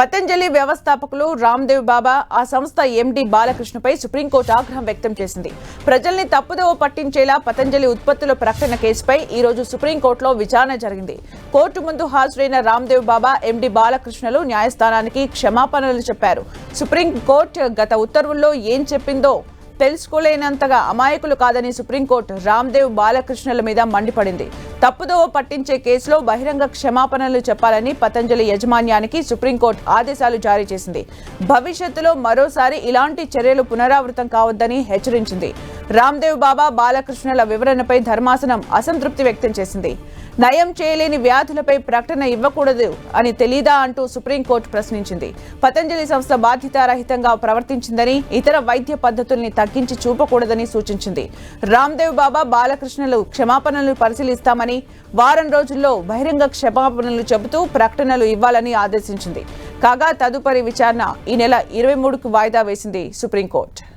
పతంజలి వ్యవస్థాపకులు రామ్దేవ్ బాబా ఆ సంస్థ ఎండి బాలకృష్ణపై సుప్రీంకోర్టు ఆగ్రహం వ్యక్తం చేసింది. ప్రజల్ని తప్పుదోవ పట్టించేలా పతంజలి ఉత్పత్తుల ప్రకటన కేసుపై ఈ రోజు సుప్రీంకోర్టులో విచారణ జరిగింది. కోర్టు ముందు హాజరైన రామ్దేవ్ బాబా ఎండి బాలకృష్ణలు న్యాయస్థానానికి క్షమాపణలు చెప్పారు. సుప్రీంకోర్టు గత ఉత్తర్వుల్లో ఏం చెప్పిందో తెలుసుకోలేనంతగా అమాయకులు కాదని సుప్రీంకోర్టు రామ్దేవ్ బాలకృష్ణల మీద మండిపడింది. తప్పుదోవ పట్టించే కేసులో బహిరంగ క్షమాపణలు చెప్పాలని పతంజలి యజమాన్యానికి సుప్రీంకోర్టు ఆదేశాలు జారీ చేసింది. భవిష్యత్తులో మరోసారి ఇలాంటి చర్యలు పునరావృతం కావద్దని హెచ్చరించింది. రామ్దేవ్ బాబా బాలకృష్ణల వివరణపై ధర్మాసనం అసంతృప్తి వ్యక్తం చేసింది. నయం చేయలేని వ్యాధులపై ప్రకటన ఇవ్వకూడదు అని తెలీదా అంటూ సుప్రీంకోర్టు ప్రశ్నించింది. పతంజలి సంస్థ బాధ్యతారహితంగా ప్రవర్తించిందని ఇతర వైద్య పద్ధతుల్ని తగ్గించి చూపకూడదని సూచించింది. రామ్దేవ్ బాబా బాలకృష్ణలు క్షమాపణలు పరిశీలిస్తామని వారం రోజుల్లో బహిరంగ క్షమాపణలు చెబుతూ ప్రకటనలు ఇవ్వాలని ఆదేశించింది. కాగా తదుపరి విచారణ ఈ నెల ఇరవై మూడుకు వాయిదా వేసింది సుప్రీంకోర్టు.